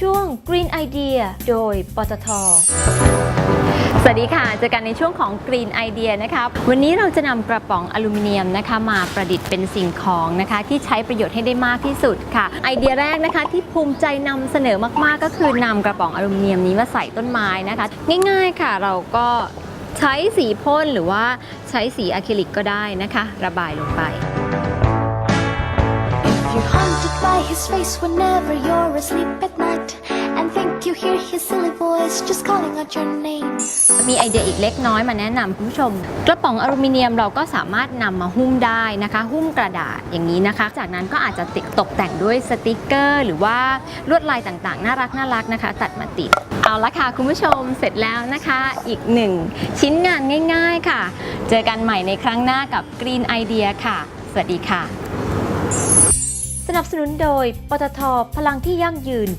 ช่วง Green Idea โดย ปตท สวัสดีค่ะ เจอกันในช่วงของ Green Idea นะคะวันนี้เราจะนำกระป๋องอลูมิเนียมนะคะ มาประดิษฐ์เป็นสิ่งของนะคะ ที่ใช้ประโยชน์ให้ได้มากที่สุดค่ะ ไอเดียแรกนะคะที่ภูมิใจนำเสนอมากๆ ก็คือนำกระป๋องอลูมิเนียมนี้มาใส่ต้นไม้นะคะ ง่ายๆค่ะเราก็ใช้สีพ่นหรือว่าใช้สีอะคริลิกก็ได้นะคะ ระบายลงไป by his face whenever you're asleep at night And think you hear his silly voice just calling out your name มีไอเดียอีกเล็กน้อยมาแนะนำคุณผู้ชม กระป๋องอลูมิเนียมเราก็สามารถนำมาหุ้มได้นะคะ หุ้มกระดาษอย่างนี้นะคะ จากนั้นก็อาจจะติดตกแต่งด้วยสติกเกอร์ หรือว่าลวดลายต่างๆ น่ารักน่ารักนะคะ ตัดมาติด เอาละค่ะ คุณผู้ชมเสร็จแล้วนะคะ อีกหนึ่งชิ้นงานง่าย ๆค่ะ เจอกันใหม่ในครั้งหน้ากับ Green Idea ค่ะ สวัสดีค่ะ นับสนุนโดย ปตท พลังที่ยั่งยืน